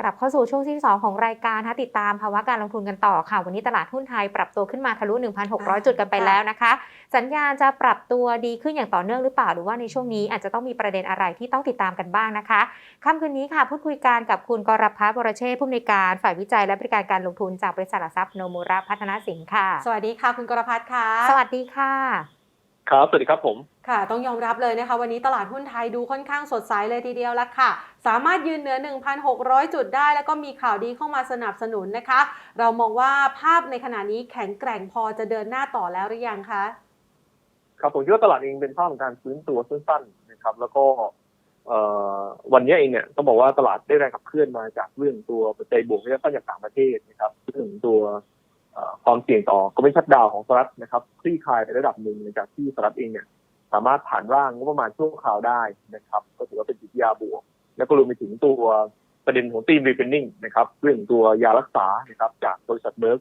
กลับเข้าสู่ช่วงที่ 2 ของรายการนะคะติดตามภาวะการลงทุนกันต่อค่ะ วันนี้ตลาดหุ้นไทยปรับตัวขึ้นมาทะลุ 1,600 จุดกันไปแล้วนะคะ สัญญาณจะปรับตัวดีขึ้นอย่างต่อเนื่องหรือเปล่า หรือว่าในช่วงนี้อาจจะต้องมีประเด็นอะไรที่ต้องติดตามกันบ้างนะคะค่ำคืนนี้ค่ะพูดคุยกันกับคุณกรพัฒน์วรเชษฐ์ผู้อำนวยการฝ่ายวิจัยและบริการการลงทุนจากบริษัทหลักทรัพย์โนมูระพัฒนาสินค่ะ สวัสดีค่ะ คุณกรพัฒน์ค่ะ สวัสดีค่ะ ครับ สวัสดีครับผม ค่ะ ต้องยอมรับเลยนะคะ วันนี้ตลาดหุ้นไทยดูค่อนข้างสดใสเลยทีเดียวละค่ะ สามารถยืนเหนือ 1,600 จุดได้ แล้วก็มีข่าวดีเข้ามาสนับสนุนนะคะ เรามองว่าภาพในขณะนี้แข็งแกร่งพอจะเดินหน้าต่อแล้วหรือยังคะ ครับผมคิดว่าตลาดเองเป็นภาพของการฟื้นตัวสั้นๆนะครับ แล้วก็เอ่อวันนี้เองเนี่ยต้องบอกว่าตลาดได้แรงขับเคลื่อนมาจากเรื่องตัวปัจจัยบวกระยะสั้นจากต่างประเทศนะครับเรื่องตัวเอ่อ ความเสี่ยงต่อก็ไม่ชัดดาวของสหรัฐนะครับคลี่คลายไประดับหนึ่งจากที่สหรัฐเองเนี่ยสามารถผ่านร่างงบประมาณช่วงคราวได้นะครับ ก็ถือว่าเป็นจิตยาบวก แล้วก็รวมไปถึงตัวประเด็นของตีมรีเฟนนิ่งนะครับเรื่องตัวยารักษานะครับจากบริษัทเบิร์ก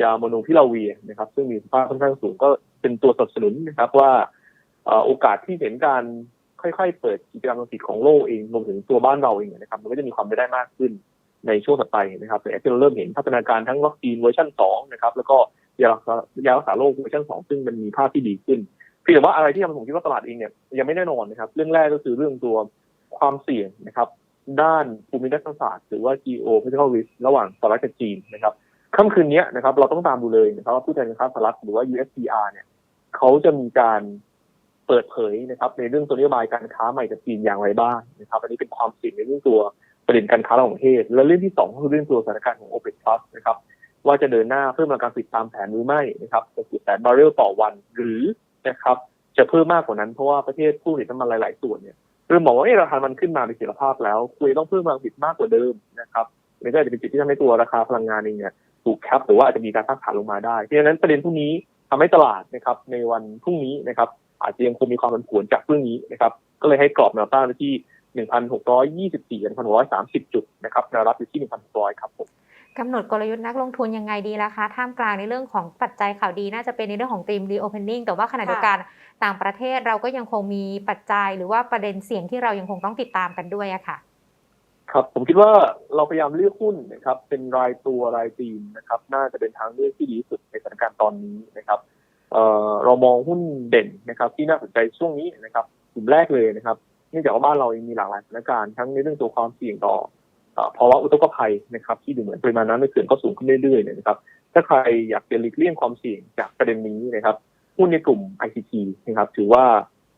ยาโมโนพิลาเวียนะครับ ซึ่งมีคุณภาค่อนข้างสูงก็เป็นตัวสนับสนุนนะครับว่าโอกาสที่เห็นการค่อยๆ เปิดกิจกรรมทางสิทธิ์ของโลกเองรวมถึงตัวบ้านเราเองนะครับ มันก็จะมีความไปได้มากขึ้น ในช่วงถัดไปนะครับแต่ที่เราเริ่มเห็นพัฒนาการทั้งวัคซีนเวอร์ชัน2นะครับแล้วก็ยารักษายารักษาโรคเวอร์ชัน2ซึ่งมันมีภาพที่ดีขึ้นเพียงแต่ว่าอะไรที่ทำให้ผมคิดว่าตลาดเองเนี่ยยังไม่แน่นอนนะครับเรื่องแรกก็คือเรื่องตัวความเสี่ยงนะครับด้านภูมิรัฐศาสตร์หรือว่า geopolitical risk ระหว่างสหรัฐกับจีนนะครับค่ำคืนนี้นะครับเราต้องตามดูเลยนะครับว่าผู้แทนการค้าสหรัฐหรือว่า USTR เนี่ยเขาจะมีการเปิดเผยนะครับในเรื่องตัวนโยบายการค้าใหม่กับจีนอย่างไรบ้างนะครับอันนี้เป็นความเสี่ยงในเรื่องตัว ประเด็นการค้าระหว่างประเทศ และเรื่องที่สองก็คือเรื่องตัวสถานการณ์ของ OPEC Plus นะครับว่าจะเดินหน้าเพิ่มการผลิตตามแผนหรือไม่นะครับจะแสนบาร์เรลต่อวันหรือนะครับจะเพิ่มมากกว่านั้นเพราะว่าประเทศผู้ผลิตน้ำมันหลาย ๆ ส่วนเนี่ยเริ่มมองว่าเอ๊ะราคามันขึ้นมาเป็นเสถียรภาพแล้วคุยต้องเพิ่มการผลิตมากกว่าเดิมนะครับนี่ก็อาจะเป็นจุดที่ทำให้ตัวราคาพลังงานเองเนี่ยถูกแคปหรือว่าอาจจะมีการพักฐานลงมาได้เพราะฉะนั้นประเด็นพวกนี้ทำให้ตลาดนะครับในวันพรุ่งนี้นะครับอาจจะยังคงมีความผันผวนจากเรื่องนี้นะครับก็เลยให้กรอบแนวต้านที่ 1,624 1,630 จุดนะครับแนวรับอยู่ที่ 1,600 ครับผมกำหนดกลยุทธ์นักลงทุนยังไงดีล่ะคะ ท่ามกลางในเรื่องของปัจจัยข่าวดีน่าจะเป็นในเรื่องของธีม reopening แต่ว่าขณะเดียวกันต่างประเทศเราก็ยังคงมีปัจจัยหรือว่าประเด็นเสี่ยงที่เรายังคงต้องติดตามกันด้วยอะค่ะ ครับผมคิดว่าเราพยายามเลือกหุ้นนะครับ เป็นรายตัวรายธีมนะครับ น่าจะเป็นทางเลือกที่ดีที่สุดในสถานการณ์ตอนนี้นะครับเอ่อเรามองหุ้นเด่นนะครับ ที่น่าสนใจช่วงนี้นะครับกลุ่มแรกเลยนะครับ เนื่องจากว่าบ้านเรายังมีหลากหลายสถานการณ์ทั้งในเรื่องตัวความเสี่ยงต่อภาวะอุทกภัยนะครับ ที่ดูเหมือนปริมาณน้ำในเขื่อนก็สูงขึ้นเรื่อยๆนะครับ ถ้าใครอยากจะหลีกเลี่ยงความเสี่ยงจากประเด็นนี้นะครับหุ้นในกลุ่ม ICT นะครับ ถือว่า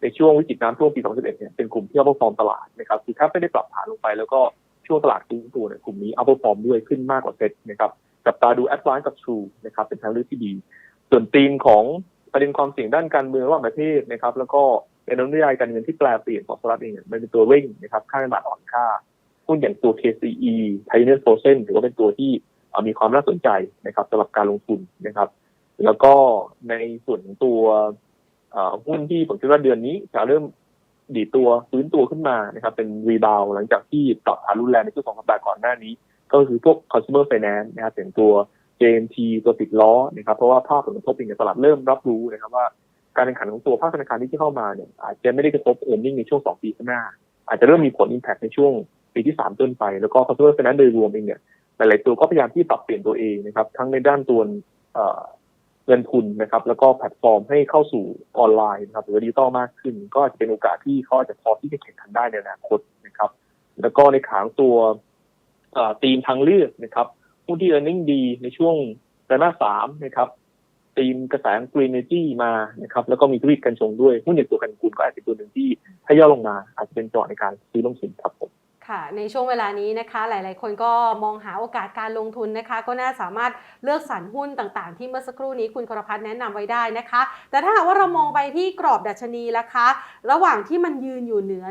ในช่วงวิกฤตน้ำท่วมปี 2011 เนี่ยเป็นกลุ่มที่เอาฟอร์มตลาดนะครับคือถ้าไม่ได้ปรับฐานลงไป แล้วก็ช่วงตลาดฟื้นตัวเนี่ยกลุ่มนี้เอาฟอร์มด้วยขึ้นมากกว่าเซ็ตนะครับจับตาดู Advance กับ True นะครับเป็นทางเลือกที่ดี ส่วนธีมของประเด็นความเสี่ยงด้านการเมืองระหว่างประเทศนะครับ แล้วก็ เป็นนโยบายการเงินที่แปลเปลี่ยนของสหรัฐเองเนี่ยมันเป็นตัวเร่งนะครับค่าเงินบาทอ่อนค่าหุ้นอย่างตัว KCE Pioneer Frozen ถือว่าเป็นตัวที่มีความน่าสนใจนะครับสำหรับการลงทุนนะครับ แล้วก็ในส่วนของตัวหุ้นที่ผมคิดว่าเดือนนี้จะเริ่มดีตัวฟื้นตัวขึ้นมานะครับ เป็นรีบาวหลังจากที่ปรับฐานรุนแรงในช่วงสองสัปดาห์ก่อนหน้านี้ ก็คือพวก consumer finance นะครับอย่างตัว JMT ตัวติดล้อนะครับ เพราะว่าภาพผลกระทบเองในตลาดเริ่มรับรู้นะครับว่า การแข่งขันของตัวภาคธนาคารที่เข้ามาเนี่ยอาจจะไม่ได้กระทบเอ r n i n g ในช่วงสองปีข้างหน้า อาจจะเริ่มมีผล impact ในช่วงปีที่สามต้นไป แล้วก็ consumer finance โดยรวมเองเนี่ยหลาย ๆ ตัวก็พยายามที่ปรับเปลี่ยนตัวเองนะครับ ทั้งในด้านตัวเงินทุนนะครับ แล้วก็แพลตฟอร์มให้เข้าสู่ออนไลน์นะครับหรือดิจิตอลมากขึ้น ก็อาจจะเป็นโอกาสที่เขาอาจจะพอที่จะแข่งขันได้ในอนาคตนะครับ แล้วก็ในขางตัวเอ่อธีมทางเลือกนะครับหุ้นที่ earning ดีในช่วงไตรมาสสามนะครับ ธีมกระแส green energy มานะครับแล้วก็มีธุรกิจกันชงด้วยหุ้นอย่างตัวกันกูลก็อาจจะเป็นตัวหนึ่งที่ถ้าย่อลงมาอาจจะเป็นจอดในการซื้อลงทุนครับผมค่ะในช่วงเวลานี้นะคะ หลาย ๆ คนก็มองหาโอกาสการลงทุนนะคะ ก็น่าสามารถเลือกสรรหุ้นต่าง ๆ ที่เมื่อสักครู่นี้คุณกรพัฒน์แนะนำไว้ได้นะคะ แต่ถ้าหากว่าเรามองไปที่กรอบดัชนีละคะ ระหว่างที่มันยืนอยู่เหนือ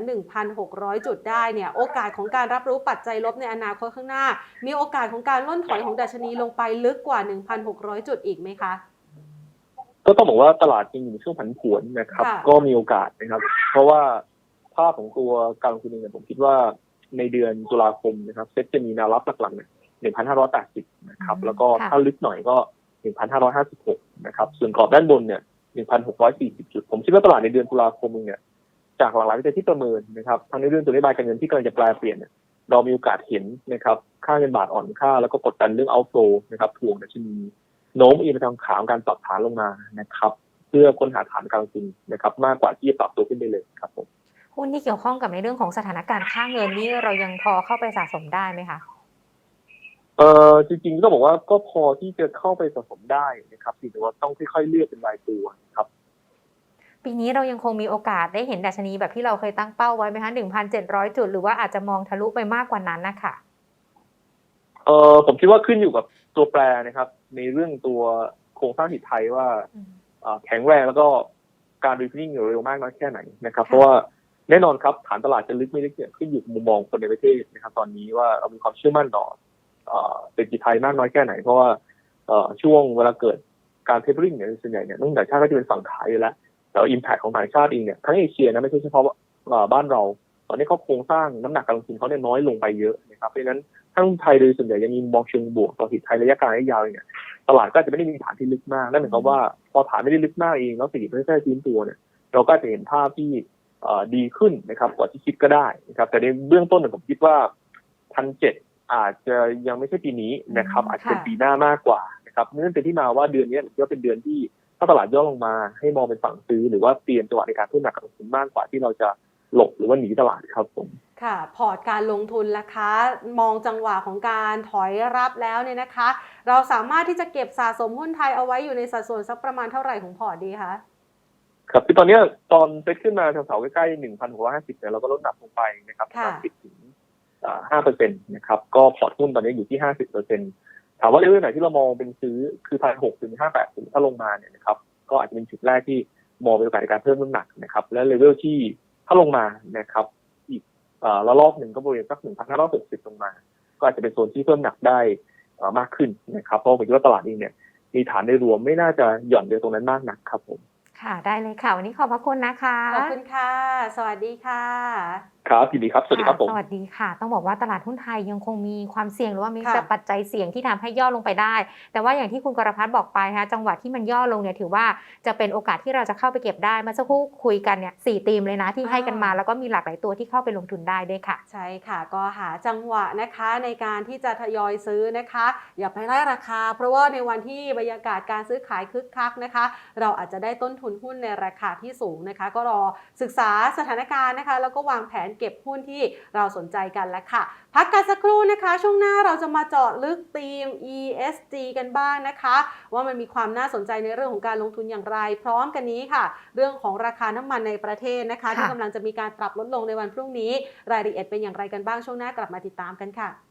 1,600 จุดได้เนี่ยโอกาสของการรับรู้ปัจจัยลบในอนาคตข้างหน้า มีโอกาสของการล่นถอยของดัชนีลงไปลึกกว่า 1,600 จุดอีกไหมคะ ก็ต้องบอกว่าตลาดยังอยู่ในช่วงผันผวนนะครับ ค่ะ ก็มีโอกาสนะครับ เพราะว่าภาพของตัวการลงทุนเองเนี่ยผมคิดว่าในเดือนตุลาคมนะครับเซ็ตจะมีแนวรับหลักๆเนี่ย1,580 นะครับอืมแล้วก็ค่ะ ถ้าลึกหน่อยก็ 1,556 นะครับ ส่วนกรอบด้านบนเนี่ย 1,640 จุด ผมคิดว่าตลาดในเดือนตุลาคมเองเนี่ย จากหลากหลายวิจัยที่ประเมินนะครับทั้งในเรื่องตัวนโยบายการเงินที่กำลังจะแปลเปลี่ยนเนี่ยเรามีโอกาสเห็นนะครับ ค่าเงินบาทอ่อนค่าแล้วก็กดดันเรื่องเอาโฟนะครับทวงดัชนี โน้มอีกไปทางขาของการปรับฐานลงมานะครับ เพื่อค้นหาฐานการลงทุนนะครับ มากกว่าที่จะปรับตัวขึ้นไปเลยครับผมหุ้นที่เกี่ยวข้องกับในเรื่องของสถานการณ์ค่าเงินนี่เรายังพอเข้าไปสะสมได้ไหมคะเออจริงๆก็บอกว่าก็พอที่จะเข้าไปสะสมได้นะครับเพียงแต่ว่าต้องค่อยๆเลือกเป็นรายตัวครับ ปีนี้เรายังคงมีโอกาสได้เห็นดัชนีแบบที่เราเคยตั้งเป้าไว้ไหมคะ1,700จุด หรือว่าอาจจะมองทะลุไปมากกว่านั้นนะคะเออผมคิดว่าขึ้นอยู่กับ ตัวแปรนะครับ ในเรื่องตัวโครงสร้างเศรษฐไทยว่าเอ่อแข็งแรงแล้วก็การรีฟิลลิ่งเร็วมากน้อยแค่ไหนนะครับค่ะเพราะว่าแน่นอนครับฐานตลาดจะลึกไม่ลึกเนี่ยขึ้นอยู่กับมุมมองคนในประเทศนะครับ ตอนนี้ว่าเรามีความเชื่อมั่นต่อเอ่อเศรษฐกิจไทยมากน้อยแค่ไหน เพราะว่าเอ่อช่วงเวลาเกิดการเทปริงเนี่ยส่วนใหญ่เนี่ยต้องต่างชาติก็จะเป็นฝั่งขายอยู่แล้วแต่อิมแพคของต่างชาติเองเนี่ยทั้งเอเชียนะไม่ใช่เฉพาะเอ่อบ้านเรา ตอนนี้เขาโครงสร้างน้ำหนักการลงทุนเขาเนี่ยน้อยลงไปเยอะนะครับเพราะฉะนั้นถ้าลงทุนไทยโดยส่วนใหญ่ยังมีมุมมองเชิงบวกต่อเศรษฐกิจไทยระยะกลางระยะยาวเนี่ยตลาดก็อาจจะไม่ได้มีฐานที่ลึกมากนั่นหมายความว่าพอฐานไม่ได้ลึกมากเองแล้วเศรษฐกิจไม่ได้ฟื้นตัวเนี่ยเราก็จะเห็นภาพที่เอ่อดีขึ้นนะครับกว่าที่คิดก็ได้นะครับ แต่ในเบื้องต้นเนี่ยผมคิดว่าพันเจ็ดอาจจะยังไม่ใช่ปีนี้นะครับอืมอาจจะเป็นค่ะปีหน้ามากกว่านะครับนั่นเป็นที่มาว่าเดือนนี้ถือว่าเป็นเดือนที่ถ้าตลาดย่อลงมาให้มองเป็นฝั่งซื้อหรือว่าเตรียมจังหวะในการเพิ่มหนักการลงทุนมากกว่าที่เราจะ หลบหรือว่าหนีตลาดครับผมค่ะ พอร์ตการลงทุนล่ะคะ มองจังหวะของการถอยรับแล้วเนี่ยนะคะ เราสามารถที่จะเก็บสะสมหุ้นไทยเอาไว้อยู่ในสัดส่วนสักประมาณเท่าไหร่ของพอร์ตดีคะครับคือตอนเนี้ยตอนเซ็ตขึ้นมาแถวๆใกล้ๆหนึ่งพันหกร้อยห้าสิบเนี่ยเราก็ลดหนักลงไปนะครับประมาณค่ะสิบถึงห้าเปอร์เซ็นต์นะครับก็พอร์ตหุ้นตอนนี้อยู่ที่ห้าสิบเปอร์เซ็นต์ถามว่าเลเวลไหนที่เรามองเป็นซื้อคือพันหกถึงห้าแปดถ้าลงมาเนี่ยนะครับก็อาจจะเป็นจุดแรกที่มองเป็นโอกาสในการเพิ่มน้ำหนักนะครับและเลเวลที่ ถ้าลงมานะครับ อีกเอ่อระลอกหนึ่งก็บริเวณสักหนึ่งพันห้าร้อยหกสิบลงมา ก็อาจจะเป็นโซนที่เพิ่มหนักได้เอ่อมากขึ้นนะครับ เพราะผมคิดว่าตลาดเองเนี่ยมีฐานในรวมไม่น่าจะหย่อนเดียวตรงนั้นมากนักครับผม ค่ะ ได้เลยค่ะ วันนี้ขอบพระคุณนะคะ ขอบคุณค่ะ สวัสดีค่ะครับยินดีครับ สวัสดีครับผม สวัสดีค่ะ ต้องบอกว่าตลาดหุ้นไทยยังคงมีความเสี่ยงหรือว่ามีค่ะแต่ปัจจัยเสี่ยงที่ทำให้ย่อลงไปได้ แต่ว่าอย่างที่คุณกรพัฒน์บอกไปนะคะจังหวะที่มันย่อลงเนี่ยถือว่าจะเป็นโอกาสที่เราจะเข้าไปเก็บได้เมื่อสักครู่คุยกันเนี่ยสี่ธีมเลยนะที่ให้กันมา แล้วก็มีหลากหลายตัวที่เข้าไปลงทุนได้ด้วยค่ะ ใช่ค่ะ ก็หาจังหวะนะคะในการที่จะทยอยซื้อนะคะ อย่าไปไล่ราคา เพราะว่าในวันที่บรรยากาศการซื้อขายคึกคักนะคะ เราอาจจะได้ต้นทุนหุ้นในราคาที่สูงนะคะ ก็รอศึกษาสถานการณ์นะคะ แล้วก็วางแผนเก็บหุ้นที่เราสนใจกันแล้วค่ะ พักกันสักครู่นะคะ ช่วงหน้าเราจะมาเจาะลึกธีม ESG กันบ้างนะคะ ว่ามันมีความน่าสนใจในเรื่องของการลงทุนอย่างไร พร้อมกันนี้ค่ะ เรื่องของราคาน้ำมันในประเทศนะคะค่ะที่กำลังจะมีการปรับลดลงในวันพรุ่งนี้ รายละเอียดเป็นอย่างไรกันบ้างช่วงหน้ากลับมาติดตามกันค่ะ